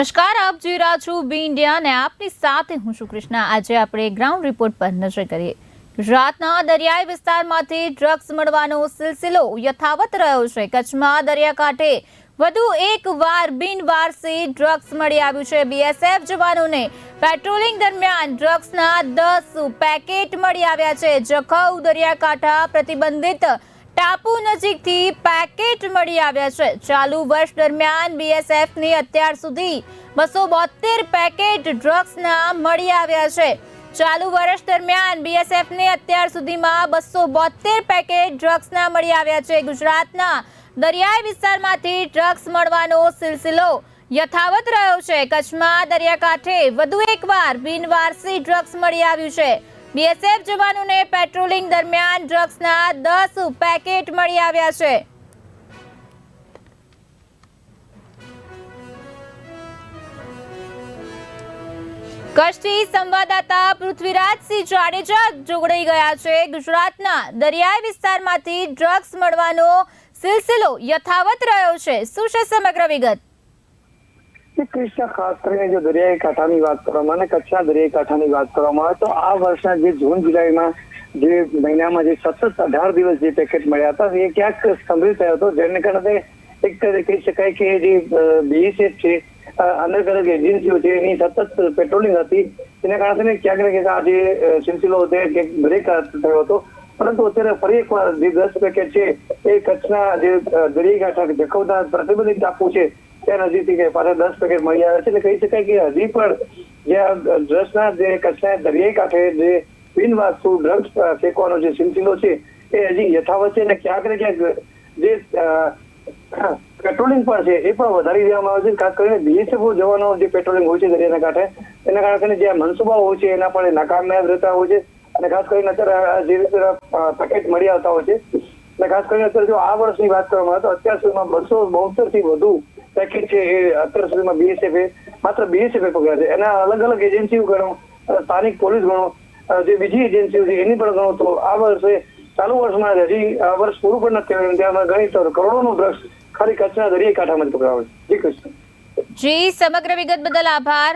નમસ્કાર, આપ જોઈ રહ્યા છો બી ઇન્ડિયા અને આપની સાથે હું છું કૃષ્ણા. આજે આપણે ગ્રાઉન્ડ રિપોર્ટ પર નજર કરીએ. ગુજરાતના દરિયાઈ વિસ્તારમાંથી ડ્રગ્સ મળવાનો સિલસિલો યથાવત રહ્યો છે. કચ્છમાં દરિયાકાંઠે વધુ એક વાર બિનવારસી ડ્રગ્સ મળી આવ્યું છે. બીએસએફ જવાનોને પેટ્રોલિંગ દરમિયાન ડ્રગ્સના દસ પેકેટ મળી આવ્યા છે. જખૌ દરિયાકાંઠા પ્રતિબંધિત ટાપુ નજીકથી પેકેટ મળી આવ્યા છે. ચાલુ વર્ષ દરમિયાન બીએસએફની અત્યાર સુધી બસો બોતેર પેકેટ ડ્રગ્સના મળી આવ્યા છે. ચાલુ વર્ષ દરમિયાન બીએસએફને અત્યાર સુધીમાં બસો બોતેર પેકેટ ડ્રગ્સના મળી આવ્યા છે. ગુજરાતના દરિયાઈ વિસ્તારમાંથી ડ્રગ્સ મળવાનો સિલસિલો યથાવત રહ્યો છે. કચ્છમાં દરિયાકાંઠે વધુ એકવાર બિનવારસી ડ્રગ્સ મળી આવ્યું છે. બીએસએફ જવાનોને પેટ્રોલિંગ દરમિયાન ડ્રગ્સના દસ પેકેટ મળી આવ્યા છે. કચ્છથી સંવાદદાતા પૃથ્વીરાજસિંહ જાડેજા જોગડાઈ ગયા છે. ગુજરાતના દરિયાઈ વિસ્તારમાંથી ડ્રગ્સ મળવાનો સિલસિલો યથાવત રહ્યો છે. શું છે સમગ્ર વિગત? કે કૃષ્ણ ખાસ કરીને જો દરિયાઈ કાંઠાની વાત કરવામાં અને કચ્છના દરિયાઈ કાંઠાની વાત કરવામાં આવે, તો આ વર્ષના જે જૂન, જુલાઈમાં જે મહિનામાં જે સતત અઢાર દિવસ જે પેકેટ મળ્યા હતા, એ ક્યાંક સ્તંભિત થયો હતો, જેને કારણે એક કહી શકાય કે જે બીએસએફ છે અલગ એજન્સીઓ છે, એની સતત પેટ્રોલિંગ હતી. તેના કારણે ક્યાંક ને ક્યાંક આ જે સિલસિલો એ બ્રેક થયો હતો. પરંતુ અત્યારે ફરી એકવાર જે દસ પેકેટ છે, એ કચ્છના જે દરિયાઈ કાંઠા જખૌના પ્રતિબંધિત ટાપુ છે ત્યાં નજીકથી પાછા દસ પેકેટ મળી આવે છે. એટલે કહી શકાય કે હજી પણ જે ડ્રગ્સના જે કચ્છના દરિયાઈ કાંઠે જે બિનવાસ્તુ ડ્રગ્સ ફેંકવાનો જે સિલસિલો છે, એ હજી યથાવત છે અને ક્યાંક ને ક્યાંક જે પેટ્રોલિંગ પણ છે, એ પણ વધારી દેવામાં આવે છે. ખાસ કરીને બીએસએફ જવાનો જે પેટ્રોલિંગ હોય છે દરિયાના કાંઠે, એના કારણે જે મંસૂબાઓ હોય છે, એના પણ નાકામયાબ રહેતા હોય છે. અને ખાસ કરીને અત્યારે જે પેકેટ મળી આવતા હોય છે. અને ખાસ કરીને અત્યારે જો આ વર્ષની વાત કરવામાં આવે તો અત્યાર સુધીમાં બસો બોતેરથી વધુ પેકેટ છે એ અત્યાર સુધીમાં બીએસએફ માત્ર બીએસએફ પકડ્યા છે. એના અલગ અલગ એજન્સીઓ ગણો સ્થાનિક પોલીસ ગણો જે બીજી એજન્સીઓ છે એની પણ ગણો. તો આ વર્ષે, ચાલુ વર્ષમાં હજી આ વર્ષ પૂરું પણ નથી થયું. ત્યાં ગણી તો કરોડોનું ડ્રગ્સ ખાલી કચ્છના દરિયાઈ કાંઠામાં જ પકડાવે છે. જી કૃષ્ણ. જી, સમગ્ર વિગત બદલ આભાર.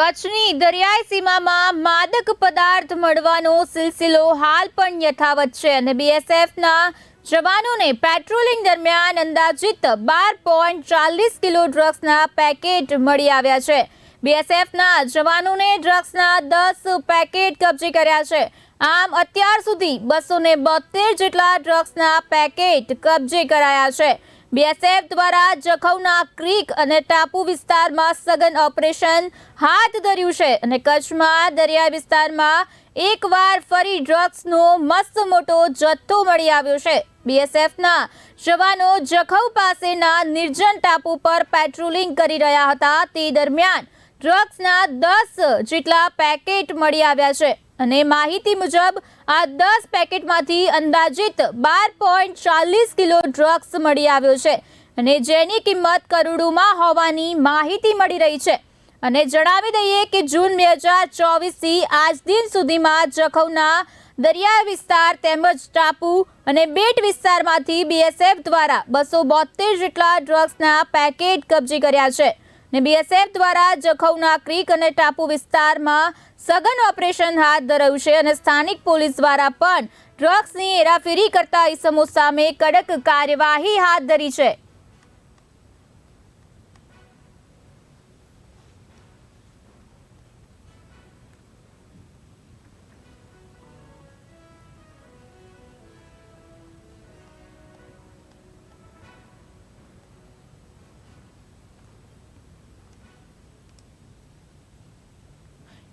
કચ્છની દરિયાઈ સીમામાં માદક પદાર્થ મળવાનો સિલસિલો હાલ પણ યથાવત છે અને બીએસએફના જવાનોને પેટ્રોલિંગ દરમિયાન અંદાજિત બાર પોઈન્ટ ચાલીસ કિલો ડ્રગ્સના પેકેટ મળી આવ્યા છે. બીએસએફના જવાનોને ડ્રગ્સના દસ પેકેટ કબજે કર્યા છે. આમ અત્યાર સુધી બસો ને બોતેર જેટલા ડ્રગ્સના પેકેટ કબજે કરાયા છે. બીએસએફ દ્વારા જખૌના ક્રીક અને ટાપુ વિસ્તારમાં સઘન ઓપરેશન હાથ ધર્યું છે અને કચ્છમાં દરિયાઈ વિસ્તારમાં એકવાર ફરી ડ્રગ્સનો મસ્ત મોટો જથ્થો મળી આવ્યો છે. બીએસએફના જવાનો જખૌ પાસેના નિર્જન ટાપુ પર પેટ્રોલિંગ કરી રહ્યા હતા. તે દરમિયાન ડ્રગ્સના દસ જેટલા પેકેટ મળી આવ્યા છે. અને માહિતી મુજબ, આ દસ પેકેટમાંથી અંદાજિત બાર પોઈન્ટ ચાલીસ કિલો ડ્રગ્સ મળી આવ્યો છે અને જેની કિંમત કરોડોમાં હોવાની માહિતી મળી રહી છે. અને જણાવી દઈએ કે જૂન બે હજાર ચોવીસથી આજ દિન સુધીમાં જખૌના દરિયા વિસ્તાર તેમજ ટાપુ અને બેટ વિસ્તારમાંથી બીએસએફ દ્વારા બસો બોતેર જેટલા ડ્રગ્સના પેકેટ કબજે કર્યા છે. ને બીએસએફ દ્વારા જખૌના ક્રીક અને ટાપુ વિસ્તારમાં સઘન ઓપરેશન હાથ ધરાયું છે અને સ્થાનિક પોલીસ દ્વારા પણ ડ્રગ્સની હેરાફેરી કરતા ઇસમો સામે કડક કાર્યવાહી હાથ ધરી છે.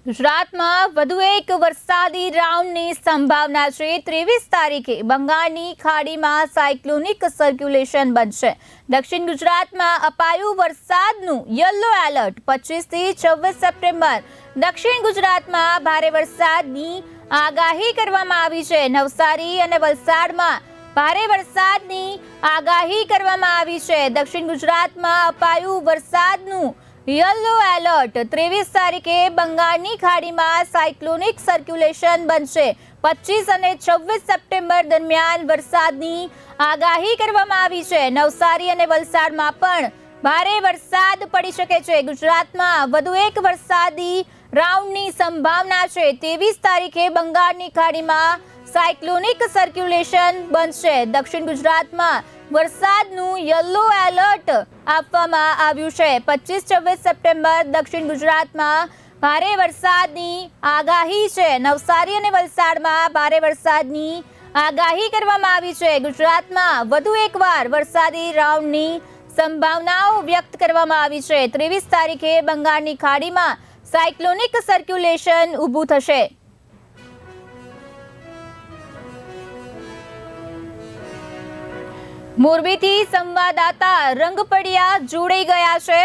ગુજરાતમાં વધુ એક વરસાદી રાઉન્ડની સંભાવના છે. ત્રેવીસ તારીખે બંગાળની ખાડીમાં સાયક્લોનિક સર્ક્યુલેશન બનશે. દક્ષિણ ગુજરાતમાં અપાયું વરસાદનું યલો એલર્ટ. પચીસથી છવ્વીસ સપ્ટેમ્બર દક્ષિણ ગુજરાતમાં ભારે વરસાદની આગાહી કરવામાં આવી છે. નવસારી અને વલસાડમાં ભારે વરસાદની આગાહી કરવામાં આવી છે. દક્ષિણ ગુજરાતમાં અપાયું વરસાદનું યલો એલર્ટ. ત્રેવીસ તારીખે બંગાળની ખાડીમાં સાયક્લોનિક સર્ક્યુલેશન બનશે. પચીસ અને છવ્વીસ સપ્ટેમ્બર દરમિયાન વરસાદની આગાહી કરવામાં આવી છે. નવસારી અને વલસાડમાં પણ ભારે વરસાદ પડી શકે છે. ગુજરાતમાં વધુ એક વરસાદી રાઉન્ડની સંભાવના છે. ત્રેવીસ તારીખે બંગાળની ખાડીમાં સાયક્લોનિક સર્ક્યુલેશન બનશે. દક્ષિણ ગુજરાતમાં વરસાદનું યલો એલર્ટ આપવામાં આવ્યું છે. પચીસ છવ્વીસ સપ્ટેમ્બર દક્ષિણ ગુજરાતમાં ભારે વરસાદની આગાહી છે. નવસારી અને વલસાડમાં ભારે વરસાદની આગાહી કરવામાં આવી છે. ગુજરાતમાં વધુ એકવાર વરસાદી રાઉન્ડની સંભાવનાઓ વ્યક્ત કરવામાં આવી છે. ત્રેવીસ તારીખે બંગાળની ખાડીમાં સાયક્લોનિક સર્ક્યુલેશન ઊભું થશે. મોરબીથી સંવાદદાતા રંગપડિયા જોડાઈ ગયા છે.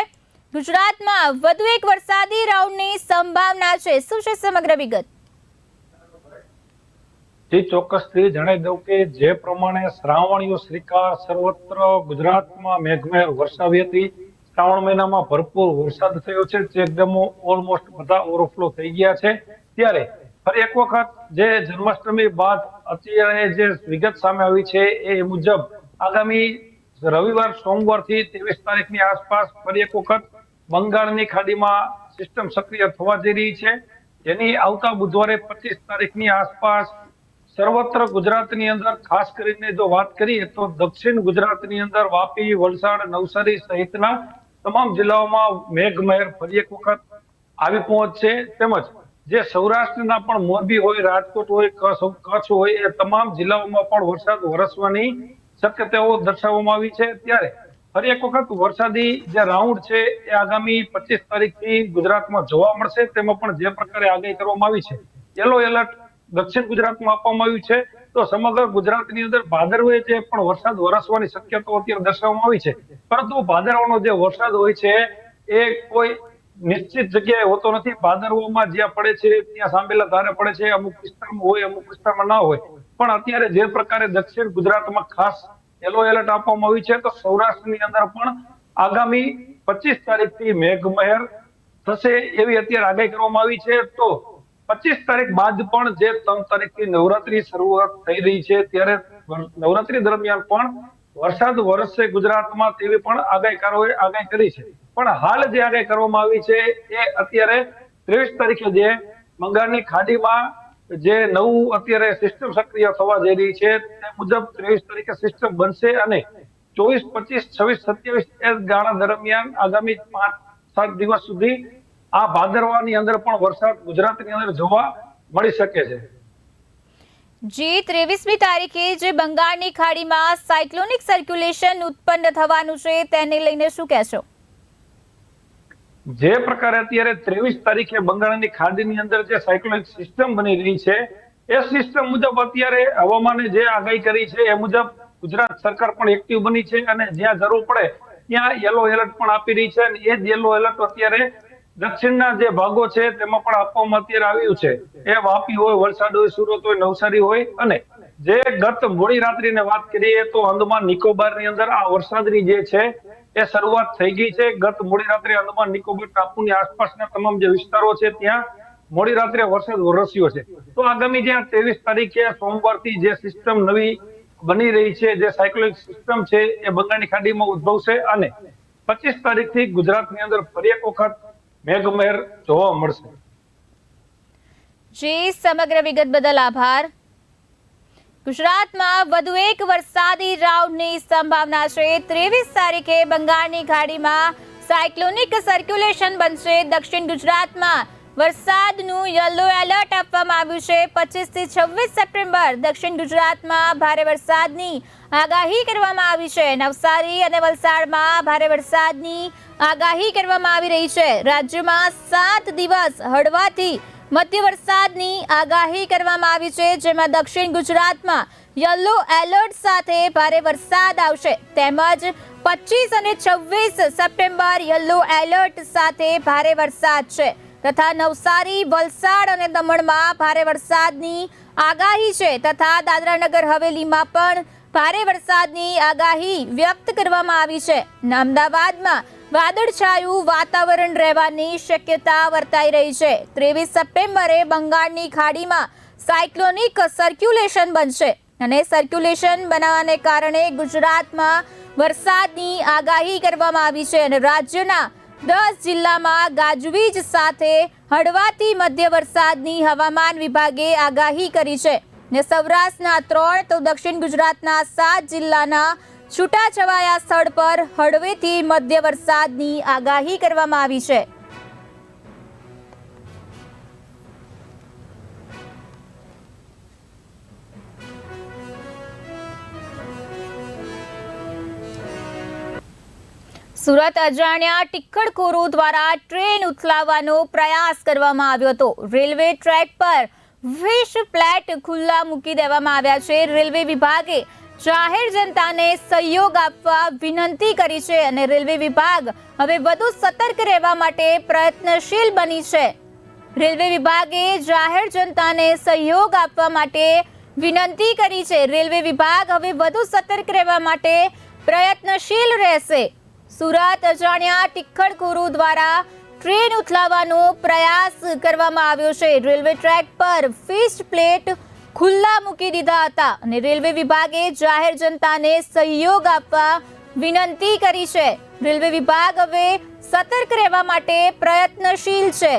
ગુજરાતમાં વધુ એક વરસાદી રાઉન્ડની સંભાવના છે. શું છે સમગ્ર વિગત? જી, ચોક્કસથી જણાવી દઉં કે જે પ્રમાણે શ્રાવણીય શ્રીકાર સર્વત્ર ગુજરાતમાં મેઘમહેર વરસાવી હતી. શ્રાવણ મહિનામાં ભરપૂર વરસાદ થયો છે ચેકડેમો ઓલમોસ્ટ બધા ઓવરફ્લો થઈ ગયા છે. ત્યારે ફરી એક વખત જે જન્માષ્ટમી બાદ અત્યારે જે વિગત સામે આવી છે, એ મુજબ આગામી રવિવાર, સોમવારથી ત્રેવીસ તારીખની આસપાસ ફરી એક વખત બંગાળની ખાડીમાં સિસ્ટમ સક્રિય થવા જઈ રહી છે. જેની આવતા બુધવારે પચીસ તારીખની આસપાસ સર્વત્ર ગુજરાતની અંદર, ખાસ કરીને જો વાત કરીએ તો દક્ષિણ ગુજરાતની અંદર વાપી, વલસાડ, નવસારી સહિતના તમામ જિલ્લાઓમાં મેઘમહેર ફરી એક વખત આવી પહોંચશે તેમજ જે સૌરાષ્ટ્રના પણ મોરબી હોય, રાજકોટ હોય, કચ્છ હોય, એ તમામ જિલ્લાઓમાં પણ વરસાદ વરસવાની શક્યતાઓ દર્શાવવામાં આવી છે ત્યારે ફરી એક વખત વરસાદી જે રાઉન્ડ છે એ આગામી પચીસ તારીખથી ગુજરાતમાં જોવા મળશે. તેમાં પણ જે પ્રકારે આગાહી કરવામાં આવી છે યલો એલર્ટ દક્ષિણ ગુજરાતમાં આપવામાં આવ્યું છે. તો સમગ્ર ગુજરાતની અંદર ભાદરવે જે પણ વરસાદ વરસવાની શક્યતાઓ અત્યારે દર્શાવવામાં આવી છે. પરંતુ ભાદરવાનો જે વરસાદ હોય છે, એ કોઈ નિશ્ચિત જગ્યાએ હોતો નથી. ભાદરવોમાં જ્યાં પડે છે, ત્યાં સાંભેલા ધારે પડે છે. અમુક વિસ્તારમાં હોય, અમુક વિસ્તારમાં ના હોય. પણ અત્યારે જે પ્રકારે દક્ષિણ ગુજરાતમાં ખાસ યલો એલર્ટ આપવામાં આવ્યું છે, તો સૌરાષ્ટ્રની અંદર પણ આગામી પચીસ તારીખથી મેઘમહેર થશે એવી અત્યારે આગાહી કરવામાં આવી છે. તો પચીસ તારીખ બાદ પણ જે ત્રણ તારીખથી નવરાત્રી શરૂઆત થઈ રહી છે, ત્યારે નવરાત્રી દરમિયાન પણ વરસાદ વરસશે ગુજરાતમાં તેવી પણ આગાહીકારોએ આગાહી કરી છે. પણ હાલ જે આગાહી કરવામાં આવી છે, એ અત્યારે ત્રેવીસ તારીખે જે બંગાળની ખાડીમાં જે નવું અત્યારે સિસ્ટમ સક્રિય થવા જઈ રહી છે, તે મુજબ ત્રેવીસ તારીખે સિસ્ટમ બનશે અને ચોવીસ, પચીસ, છવ્વીસ, સત્યાવીસ એ ગાળા દરમિયાન આગામી પાંચ, સાત દિવસ સુધી આ ભાદરવાની અંદર પણ વરસાદ ગુજરાતની અંદર જોવા મળી શકે છે. જી, ત્રેવીસમી તારીખે જે બંગાળની ખાડીમાં સાયક્લોનિક સર્ક્યુલેશન ઉત્પન્ન થવાનું છે, તેને લઈને શું કહેશો? જે પ્રકારે અત્યારે ત્રેવીસ તારીખે બંગાળની ખાડીની અંદર જે સાયક્લોનિક સિસ્ટમ બની રહી છે, એ સિસ્ટમ મુજબ અત્યારે હવામાને જે આગાહી કરી છે, એ મુજબ ગુજરાત સરકાર પણ એક્ટિવ બની છે અને જ્યાં જરૂર પડે ત્યાં યલો એલર્ટ પણ આપી રહી છે અને એ જ યલો એલર્ટ અત્યારે દક્ષિણના જે ભાગો છે તેમાં પણ આપવામાં અત્યારે આવ્યું છે. એ વાપી હોય, વલસાડ હોય, સુરત હોય, નવસારી હોય અને જે ગત મોડી રાત્રિને વાત કરીએ તો અંદમાન નિકોબારની અંદર આ વરસાદની જે છે એ શરૂઆત થઈ ગઈ છે. ગત મોડી રાત્રે અંદમાન નિકોબાર ટાપુની આસપાસના તમામ જે વિસ્તારો છે, ત્યાં મોડી રાત્રે વરસાદ વરસ્યો છે. તો આગામી જ્યાં ત્રેવીસ તારીખે સોમવારથી જે સિસ્ટમ નવી બની રહી છે, જે સાયક્લોનિક સિસ્ટમ છે, એ બંગાળની ખાડીમાં ઉદ્ભવશે અને પચીસ તારીખથી ગુજરાતની અંદર ફરી એક વખત મેઘમહેર જોવા મળશે. જી, સમગ્ર વિગત બદલ આભાર. ગુજરાતમાં વધુ એક વરસાદી રાઉન્ડની સંભાવના છે. ત્રેવીસ તારીખે બંગાળની ખાડીમાં સાયક્લોનિક સર્ક્યુલેશન બનશે. દક્ષિણ ગુજરાતમાં વરસાદનું યલો એલર્ટ આપવામાં આવ્યું છે. પચીસથી છવ્વીસ સપ્ટેમ્બર દક્ષિણ ગુજરાતમાં ભારે વરસાદની આગાહી કરવામાં આવી છે. નવસારી અને વલસાડમાં ભારે વરસાદની આગાહી કરવામાં આવી રહી છે. રાજ્યમાં સાત દિવસ હળવાથી મધ્ય વરસાદની આગાહી કરવામાં આવી છે, જેમાં દક્ષિણ ગુજરાતમાં યલો એલર્ટ સાથે ભારે વરસાદ આવશે. તેમજ પચીસ અને છવ્વીસ સપ્ટેમ્બર યલો એલર્ટ સાથે ભારે વરસાદ છે. તથા નવસારી, વલસાડ અને દમણમાં ભારે વરસાદની આગાહી છે. તથા દાદરાનગર, હવેલીમાં પણ ભારે વરસાદની આગાહી વ્યક્ત કરવામાં આવી છે. અમદાવાદમાં વાદળછાયું વાતાવરણ રહેવાની શક્યતા વર્તાઈ રહી છે. ત્રેવીસ સપ્ટેમ્બરે બંગાળની ખાડીમાં સાયક્લોનિક સર્ક્યુલેશન બનશે અને સર્ક્યુલેશન બનાવવાને કારણે ગુજરાતમાં વરસાદની આગાહી કરવામાં આવી છે અને રાજ્યના દસ જિલ્લામાં ગાજવીજ સાથે હળવાથી મધ્ય વરસાદની હવામાન વિભાગે આગાહી કરી છે. ને સૌરાષ્ટ્રના ત્રણ તો દક્ષિણ ગુજરાતના સાત જિલ્લાના છૂટાછવાયા સ્થળ પર હળવેથી મધ્ય વરસાદની આગાહી કરવામાં આવી છે. સુરત અજાણ્યા ટિક્કડખોરો દ્વારા ટ્રેન ઉથલાવવાનો પ્રયાસ કરવામાં આવ્યો હતો. રેલવે ટ્રેક પર વિશ ફ્લેટ ખુલ્લા મૂકી દેવામાં આવ્યા છે. રેલવે વિભાગે જાહેર જનતાને સહયોગ આપવા વિનંતી કરી છે અને રેલવે વિભાગ હવે વધુ સતર્ક રહેવા માટે પ્રયત્નશીલ બની છે. રેલવે વિભાગે જાહેર જનતાને સહયોગ આપવા માટે વિનંતી કરી છે. રેલવે વિભાગ હવે વધુ સતર્ક રહેવા માટે પ્રયત્નશીલ રહેશે. સુરત, અજાણ્યા ટિક્કડખોરો દ્વારા ટ્રેન ઉથલાવવાનો પ્રયાસ કરવામાં આવ્યો છે. રેલવે ટ્રેક પર ફિસ્ટ પ્લેટ ખુલ્લા મૂકી દીધા હતા અને રેલવે વિભાગે જાહેર જનતાને સહયોગ આપવા વિનંતી કરી છે. રેલવે વિભાગ હવે સતર્ક રહેવા માટે પ્રયત્નશીલ છે.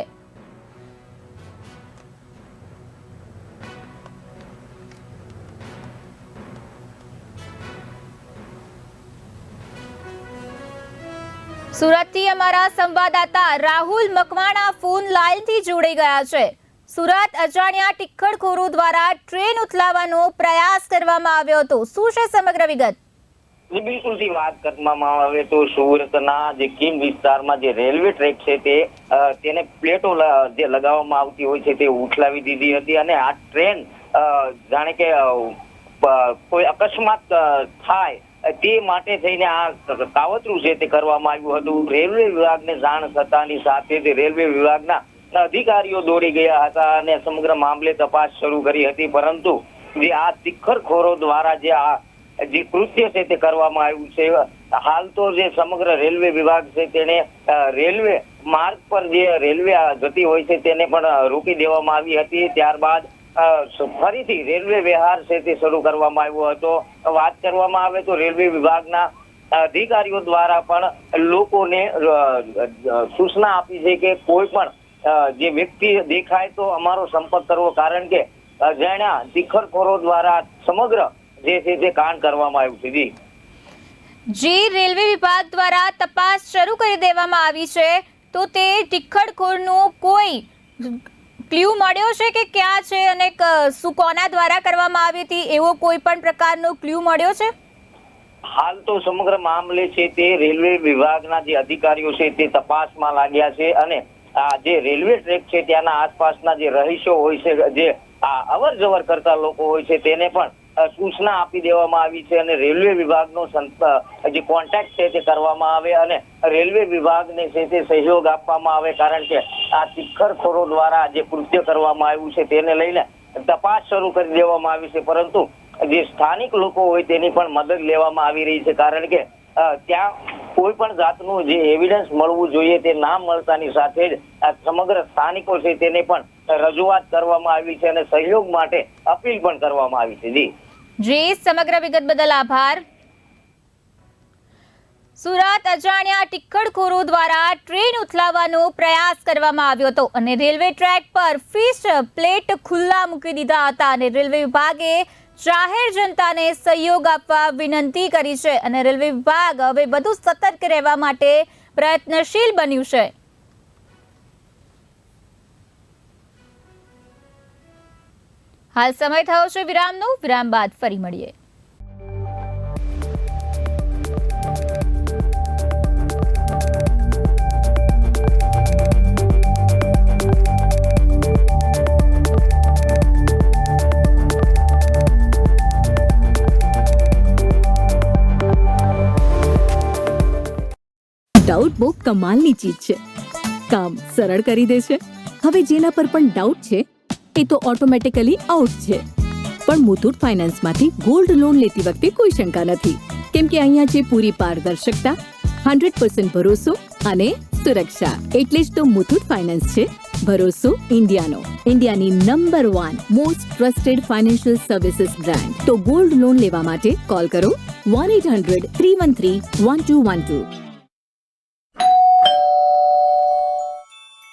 સુરતથી અમારા સંવાદદાતા રાહુલ મકવાણા ફોન લાઇનથી જોડાઈ ગયા છે. સુરત અજાણ્યા ટિક્કડખોરો દ્વારા ટ્રેન ઉથલાવવાનો પ્રયાસ કરવામાં આવ્યો હતો. શું છે સમગ્ર વિગત? જી, બિલકુલથી વાત કરવામાં આવે તો સુરતના જે કિમ વિસ્તારમાં જે રેલવે ટ્રેક છે તે તેને પ્લેટો જે લગાવવામાં આવતી હોય છે તે ઉઠલાવી દીધી હતી અને આ ટ્રેન જાણે કે કોઈ અકસ્માત થાય તે માટે થઈને આ કાવતરું છે તે કરવામાં આવ્યું હતું. રેલવે વિભાગને જાણ થતાની સાથે રેલવે વિભાગના અધિકારીઓ દોડી ગયા હતા અને સમગ્ર મામલે તપાસ શરૂ કરી હતી. પરંતુ જે આ તિખરખોરો દ્વારા જે આ જે કૃત્ય છે તે કરવામાં આવ્યું છે, હાલ તો જે સમગ્ર રેલવે વિભાગ છે તેને રેલવે માર્ગ પર જે રેલવે જતી હોય છે તેને પણ રોકી દેવામાં આવી હતી. ત્યારબાદ ફરીથી રેલવે વ્યવહાર છે તે શરૂ કરવામાં આવ્યો હતો. વાત કરવામાં આવે તો રેલવે વિભાગના અધિકારીઓ દ્વારા પણ લોકોને સૂચના આપી છે કે કોઈ પણ જે વ્યક્તિ દેખાય તો અમારો સંપર્ક કરવો. કારણ કે અજાણ્યા તિખરખોરો દ્વારા સમગ્ર જે છે તે કાંડ કરવામાં આવ્યું છે. જી. જી રેલવે વિભાગ દ્વારા તપાસ શરૂ કરી દેવામાં આવી છે તો તે ટિક્કડખોરનું કોઈ ક્લ્યુ મળ્યો છે કે ક્યાં છે અને શું કોના દ્વારા કરવામાં આવી હતી? એવો કોઈ પણ પ્રકારનો ક્લ્યુ મળ્યો છે? હાલ તો સમગ્ર મામલે છે તે રેલવે વિભાગના જે અધિકારીઓ છે તે તપાસમાં લાગ્યા છે અને જે રેલવે ટ્રેક છે ત્યાંના આસપાસના જે રહીશો હોય છે, જે અવર જવર કરતા લોકો હોય છે, તેને પણ સૂચના આપી દેવામાં આવી છે અને રેલવે વિભાગનો જે કોન્ટેક્ટ છે તે કરવામાં આવે અને રેલવે વિભાગને છે તે સહયોગ આપવામાં આવે કારણ કે આ તિખરખોરો દ્વારા જે કૃત્ય કરવામાં આવ્યું છે તેને લઈને તપાસ શરૂ કરી દેવામાં આવી છે, પરંતુ જે સ્થાનિક લોકો હોય તેની પણ મદદ લેવામાં આવી રહી છે કારણ કે ત્યાં કોઈ પણ જાતનું જે એવિડન્સ મળવું જોઈએ તે ના મળતાની સાથે જ આ સમગ્ર સ્થાનિકો છે તેને પણ રજૂઆત કરવામાં આવી છે અને સહયોગ માટે અપીલ પણ કરવામાં આવી છે. જી. જી, સમગ્ર વિગત બદલ આભાર. સુરત, અજાણ્યા ટિક્કડખોરો દ્વારા ટ્રેન ઉથલાવવાનો પ્રયાસ કરવામાં આવ્યો હતો અને રેલવે ટ્રેક પર ફિશ પ્લેટ ખુલ્લા મૂકી દીધા હતા અને રેલવે વિભાગે જાહેર જનતાને સહયોગ આપવા વિનંતી કરી છે અને રેલવે વિભાગ હવે વધુ સતર્ક રહેવા માટે પ્રયત્નશીલ બન્યું છે. હાલ સમય થયો છે વિરામનો. વિરામ બાદ ફરી મળીએ. ડાઉટ બહુ કમાલની ચીજ છે. કામ સરળ કરી દે છે. હવે જેના પર પણ ડાઉટ છે, એ તો ઓટોમેટિકલી આઉટ છે. પણ મુથુટ ફાઇનાન્સમાંથી ગોલ્ડ લોન લેતી વખતે કોઈ શંકા નથી. કેમ કે અહીંયા છે પૂરી પારદર્શકતા હંડ્રેડ પર્સન્ટ ભરોસો અને સુરક્ષા. એટલે જ તો મુથુટ ફાઇનાન્સ છે ભરોસો ઇન્ડિયાનો. ઇન્ડિયાની number one most trusted financial services brand તો ગોલ્ડ લોન લેવા માટે કોલ કરો one eight hundred three one three one two one two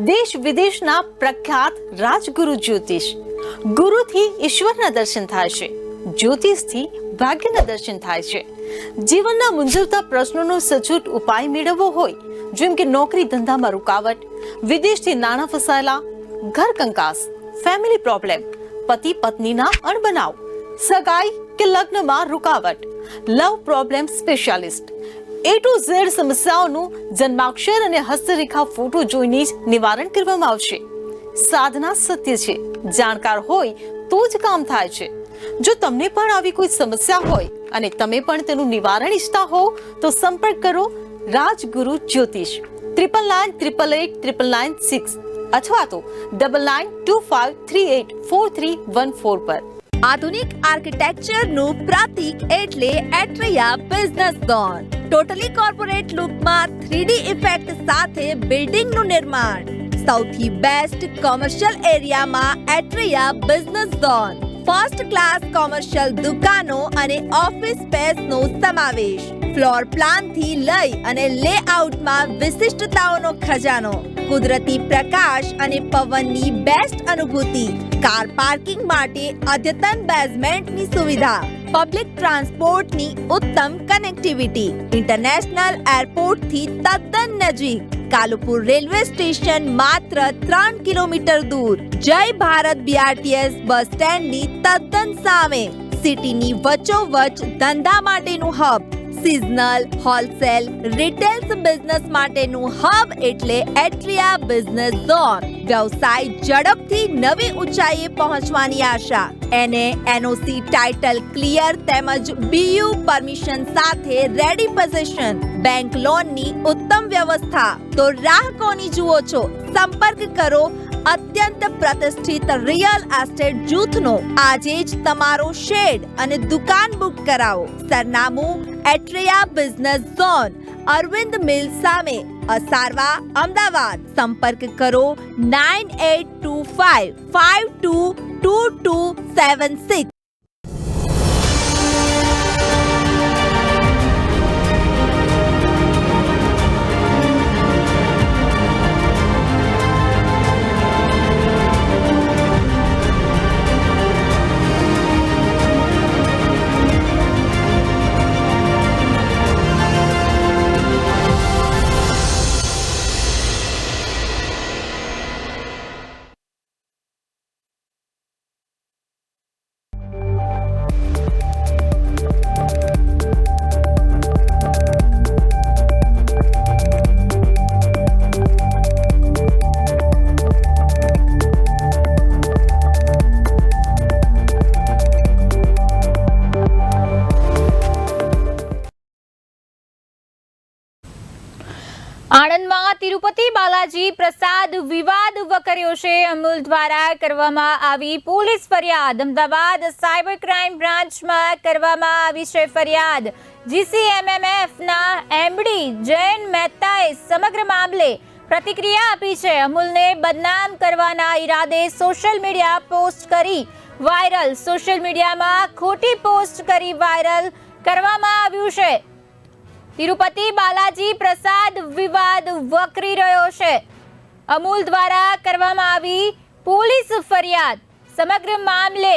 દેશ વિદેશના પ્રખ્યાત રાજગુરુ જ્યોતિષ. ગુરુથી ઈશ્વરના દર્શન થાય છે. જ્યોતિષથી ભાગ્યના દર્શન થાય છે. જીવનના મૂંઝવતા પ્રશ્નોનો સચોટ ઉપાય મેળવવો હોય, જેમ કે નોકરી ધંધામાં રૂકાવટ, વિદેશથી નાણાં ફસાયેલા, ઘર કંકાસ ફેમિલી પ્રોબ્લેમ પતિ પત્નીના અણબનાવ, સગાઈ કે લગ્નમાં રૂકાવટ love problem specialist A to Z સમસ્યાઓનું જન્માક્ષર અને હસ્તરેખા ફોટો જોઈને જ નિવારણ કરવામાં આવશે. સાધના સત્ય છે. જાણકાર હોય તો જ કામ થાય છે. જો તમને પણ આવી કોઈ સમસ્યા હોય અને તમે પણ તેનું નિવારણ ઈચ્છતા હો, તો સંપર્ક કરો રાજગુરુ જ્યોતિષ. Triple nine triple eight triple nine six અથવા તો double nine two five three eight four three one four પર. આધુનિક આર્કિટેક્ચરનું પ્રતીક એટલે Atria business zone. Totally corporate લુકમાં three D effect સાથે બિલ્ડિંગનું નિર્માણ. સૌથી બેસ્ટ કોમર્શિયલ એરિયામાં Atria business zone. First class commercial દુકાનો અને ઓફિસ સ્પેસનો સમાવેશ. ફ્લોર પ્લાનથી લઈ અને લેઆઉટમાં વિશિષ્ટતાઓનો ખજાનો, કુદરતી પ્રકાશ અને પવનની બેસ્ટ અનુભૂતિ, કાર પાર્કિંગ માટે અદ્યતન બેઝમેન્ટની સુવિધા પબ્લિક ટ્રાન્સપોર્ટની ઉત્તમ કનેક્ટિવિટી ઇન્ટરનેશનલ એરપોર્ટથી તદ્દન નજીક, કાલુપુર રેલવે સ્ટેશન માત્ર ત્રણ કિલોમીટર દૂર, જય ભારત બીઆરટીએસ બસ સ્ટેન્ડની તદ્દન સામે સિટીની વચ્ચોવચ ધંધા માટેનું hub seasonal wholesale retails business માટેનું હબ એટલે એટ્રિયા બિઝનેસ ઝોન વ્યવસાય ઝડપથી નવી ઊંચાઈએ પહોંચવાની આશા. એને એનઓસી ટાઇટલ ક્લિયર તેમજ બીયુ પરમિશન સાથે રેડી પોઝિશન બેંક લોનની ઉત્તમ વ્યવસ્થા. તો રાહ કોની જુઓ છો? સંપર્ક કરો અત્યંત પ્રતિષ્ઠિત રિયલ એસ્ટેટ જૂથનો. આજે જ તમારો શેડ અને દુકાન બુક કરાવો. સરનામું Atria business zone, Arvind mill સામે, અસારવા, અમદાવાદ. સંપર્ક કરો nine eight two five five two two two seven six. Balaji પ્રસાદ વિવાદ વકર્યો છે. અમૂલ દ્વારા કરવામાં આવી પોલીસ ફરિયાદ. અમદાવાદ સાયબર ક્રાઇમ બ્રાન્ચમાં કરવામાં આવી છે ફરિયાદ. જીસીએમએમએફના એમડી જૈન મહેતાએ સમગ્ર મામલે પ્રતિક્રિયા આપી છે. અમૂલને બદનામ કરવાના ઈરાદે સોશિયલ મીડિયા પોસ્ટ કરી વાયરલ. સોશિયલ મીડિયામાં ખોટી પોસ્ટ કરી વાયરલ કરવામાં આવ્યું છે. તિરુપતિ બાલાજી પ્રસાદ વિવાદ વકરી રહ્યો છે. અમૂલ દ્વારા કરવામાં આવી પોલીસ ફરિયાદ. સમગ્ર મામલે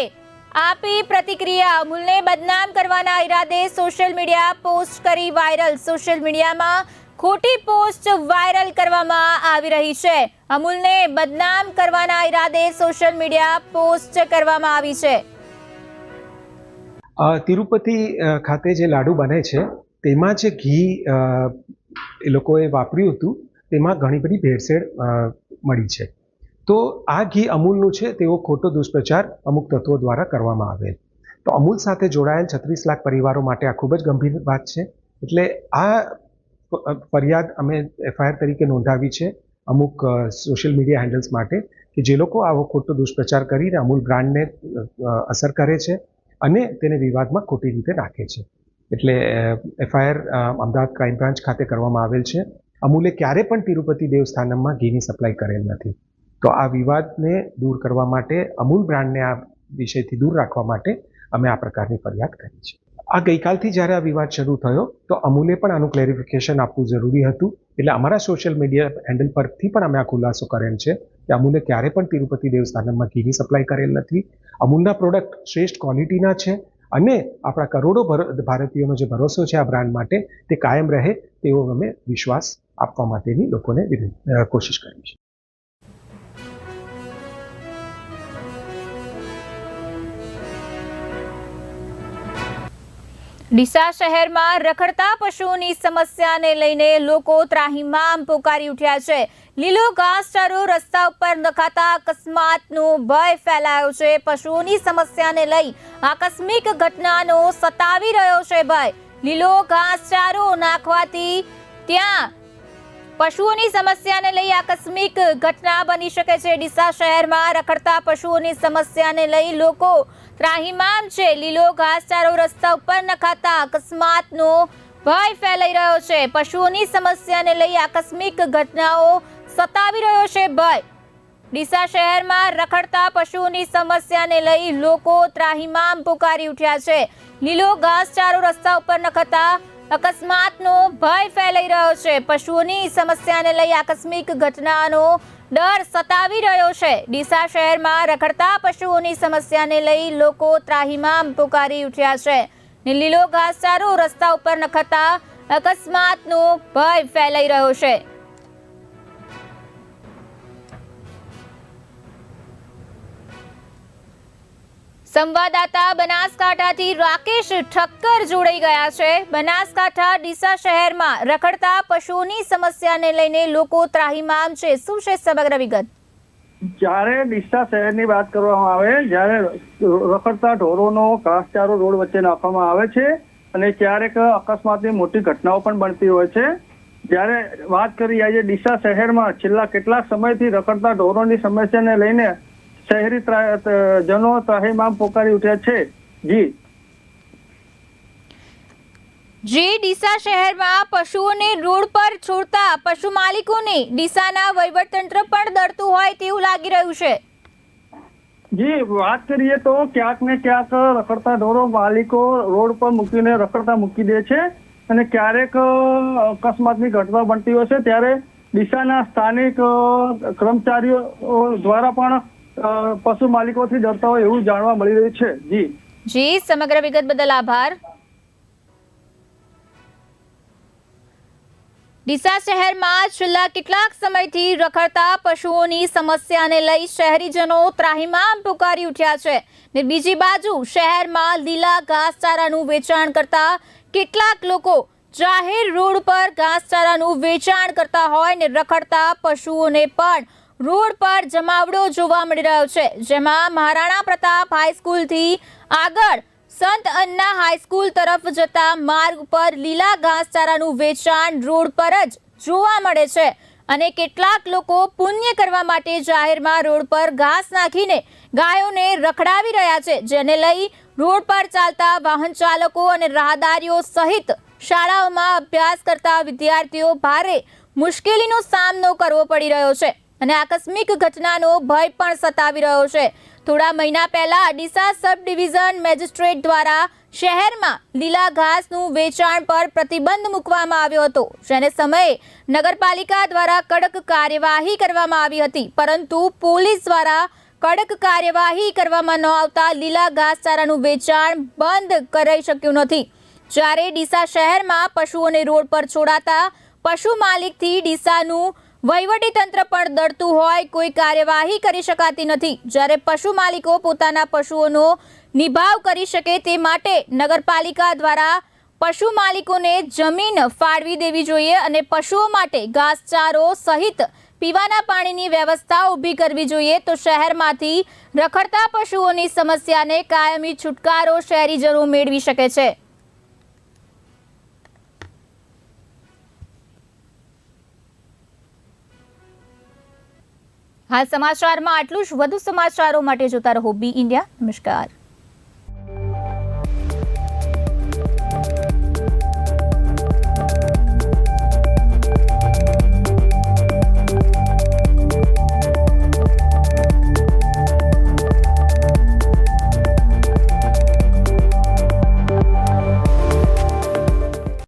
આપી પ્રતિક્રિયા. અમૂલને બદનામ કરવાના ઈરાદે સોશિયલ મીડિયા પોસ્ટ કરી વાયરલ. સોશિયલ મીડિયામાં ખોટી પોસ્ટ વાયરલ કરવામાં આવી રહી છે. અમૂલને બદનામ કરવાના ઈરાદે સોશિયલ મીડિયા પોસ્ટ કરવામાં આવી છે. તિરુપતિ ખાતે જે લાડુ બને છે તેમાં જે ઘી એ લોકોએ વાપર્યું હતું, તેમાં ઘણી બધી ભેળસેળ મળી છે. તો આ ઘી અમૂલનું છે તેવો ખોટો દુષ્પ્રચાર અમુક તત્વો દ્વારા કરવામાં આવેલ તો અમૂલ સાથે જોડાયેલ છત્રીસ લાખ પરિવારો માટે આ ખૂબ જ ગંભીર વાત છે. એટલે આ ફરિયાદ અમે એફઆઈઆર તરીકે નોંધાવી છે, અમુક સોશિયલ મીડિયા હેન્ડલ્સ માટે, કે જે લોકો આવો ખોટો દુષ્પ્રચાર કરીને અમૂલ બ્રાન્ડને અસર કરે છે અને તેને વિવાદમાં ખોટી રીતે નાખે છે. એટલે એફઆઈઆર અમદાવાદ ક્રાઇમ બ્રાન્ચ ખાતે કરવામાં આવેલ છે. અમૂલે ક્યારે પણ તિરુપતિ દેવસ્થાનમમાં ઘીની સપ્લાય કરેલ નથી. તો આ વિવાદને દૂર કરવા માટે, અમૂલ બ્રાન્ડને આ વિષયથી દૂર રાખવા માટે અમે આ પ્રકારની ફરિયાદ કરી છે. આ ગઈકાલથી જ્યારે આ વિવાદ શરૂ થયો, તો અમૂલે પણ આનું ક્લેરિફિકેશન આપવું જરૂરી હતું. એટલે અમારા સોશિયલ મીડિયા હેન્ડલ પરથી પણ અમે આ ખુલાસો કરેલ છે કે અમૂલે ક્યારે પણ તિરુપતિ દેવસ્થાનમમાં ઘીની સપ્લાય કરેલ નથી. અમૂલના પ્રોડક્ટ શ્રેષ્ઠ ક્વોલિટીના છે. અને આપણા કરોડો ભર- ભારતીયોનો જે ભરોસો છે આ બ્રાન્ડ માટે તે કાયમ રહે તેવો અમે વિશ્વાસ આપવા માટેની લોકોને કોશિશ કરી છે ડીસા શહેરમાં રખડતા પશુઓની સમસ્યાને લઈને લોકો ત્રાહિમામ પોકારી ઉઠ્યા છે. લીલો ઘાસચારો રસ્તા ઉપર નખાતા અકસ્માતનો ભય ફેલાયો છે. પશુઓની સમસ્યાને લઈ આકસ્મિક ઘટનાનો સતાવી રહ્યો છે ભય. લીલો ઘાસચારો નાખવાથી ત્યાં પશુઓની સમસ્યાને લઈ આકસ્મિક ઘટના બની શકે છે. ડીસા શહેરમાં રખડતા પશુઓની સમસ્યાને લઈ લોકો ત્રાહિમામ છે. લીલો ઘાસચારો રસ્તા ઉપર નખાતા અકસ્માતનો ભય ફેલાઈ રહ્યો છે. પશુઓની સમસ્યાને લઈ આકસ્મિક ઘટનાઓ સતાવી રહ્યો છે ભય. ડીસા શહેરમાં રખડતા પશુઓની સમસ્યાને લઈ લોકો ત્રાહિમામ પુકારી ઉઠ્યા છે. લીલો ઘાસચારો રસ્તા ઉપર નખતા અકસ્માતનો ભય ફેલાઈ રહ્યો છે. પશુઓની સમસ્યાને લઈ આકસ્મિક ઘટનાનો ડર સતાવી રહ્યો છે. ડીસા શહેરમાં રખડતા પશુઓની સમસ્યાને લઈ લોકો ત્રાહિમામ પુકારી ઉઠ્યા છે. ને લીલો ઘાસચારો રસ્તા ઉપર નખતા અકસ્માતનો ભય ફેલાઈ રહ્યો છે. સંવાદદાતા બનાસકાંઠાથી રાકેશ ઠક્કર જોડાઈ ગયા છે. બનાસકાંઠા, ડીસા શહેરમાં રખડતા પશુઓની સમસ્યાને લઈને લોકો ત્રાહિમામ છે. શું છે સમગ્ર વિગત? જ્યારે ડીસા શહેરની વાત કરવામાં આવે, જ્યારે રખડતા ઢોરોનો ઘાસચારો રોડ વચ્ચે નાખવામાં આવે છે અને ક્યારેક અકસ્માતની મોટી ઘટનાઓ પણ બનતી હોય છે. જ્યારે વાત કરી આજે ડીસા શહેરમાં છેલ્લા કેટલાક સમયથી રખડતા ઢોરોની સમસ્યાને લઈને શહેરી જનો ત્રાહિમામ પોકારી ઉઠ્યા છે. જી. જી ડીસા શહેરમાં પશુઓને રોડ પર છોડતા પશુ માલિકોને ડીસાના વહીવટતંત્ર પણ ડરતું હોય તેવું લાગી રહ્યું છે. જી વાત કરીએ તો ક્યાંક ને ક્યાંક રખડતા ઢોરો માલિકો રોડ પર મૂકીને રખડતા મૂકી દે છે અને ક્યારેક અકસ્માતની ઘટના બનતી હોય છે. ત્યારે ડીસાના સ્થાનિક કર્મચારીઓ દ્વારા પણ પશુ માલિકોથી ડરતા હોય એવું જાણવા મળી રહ્યું છે. જી. જી, સમગ્ર વિગત બદલ આભાર. ડીસા શહેરમાં છેલ્લા કેટલાક સમયથી રખડતા પશુઓની સમસ્યાને લઈ શહેરીજનો ત્રાહિમામ પુકારી ઉઠ્યા છે. ને બીજી બાજુ શહેરમાં લીલા ઘાસચારાનું વેચાણ કરતા કેટલાક લોકો જાહેર રોડ પર ઘાસચારાનું વેચાણ કરતા હોય ને રખડતા પશુઓને પણ રોડ પર જમાવડો જોવા મળી રહ્યો છે, જેમાં મહારાણા પ્રતાપ હાઈસ્કૂલથી આગળ સંત અન્ના હાઈસ્કૂલ તરફ જતા માર્ગ પર લીલા ઘાસચારાનું વેચાણ રોડ પર જ જોવા મળે છે અને કેટલાક લોકો પુણ્ય કરવા માટે જાહેરમાં રોડ પર ઘાસ નાખીને ગાયોને રખડાવી રહ્યા છે, જેને લઈ રોડ પર ચાલતા વાહન ચાલકો અને રાહદારીઓ સહિત શાળાઓમાં અભ્યાસ કરતા વિદ્યાર્થીઓ ભારે મુશ્કેલીનો સામનો કરવો પડી રહ્યો છે. અને આકસ્મિક ઘટનાનો ભય પણ સતાવી રહ્યો છે. થોડા મહિના પહેલા ડીસા સબ ડિવિઝન મેજિસ્ટ્રેટ દ્વારા શહેરમાં લીલા ઘાસનું વેચાણ પર પ્રતિબંધ મૂકવામાં આવ્યો હતો. જેને સમયે નગરપાલિકા દ્વારા કડક કાર્યવાહી કરવામાં આવી હતી, પરંતુ પોલીસ દ્વારા કડક કાર્યવાહી કરવામાં ન આવતા લીલા ઘાસચારાનું વેચાણ બંધ કરાઈ શક્યું નથી. જ્યારે ડીસા શહેરમાં પશુઓને રોડ પર છોડાતા પશુ માલિકથી ડીસાનું વહીવટી તંત્ર પણ દળતું હોય, કોઈ કાર્યવાહી કરી શકાતી નથી. જ્યારે પશુ માલિકો પોતાના પશુઓનો નિભાવ કરી શકે તે માટે નગરપાલિકા દ્વારા પશુ માલિકોને જમીન ફાળવી દેવી જોઈએ અને પશુઓ માટે ઘાસચારો સહિત પીવાના પાણીની વ્યવસ્થા ઊભી કરવી જોઈએ, તો શહેરમાંથી રખડતા પશુઓની સમસ્યાને કાયમી છુટકારો શહેરીજનો મેળવી શકે છે. હાલ સમાચારમાં આટલું જ. વધુ સમાચારો માટે જોતા રહો બી ઇન્ડિયા. નમસ્કાર.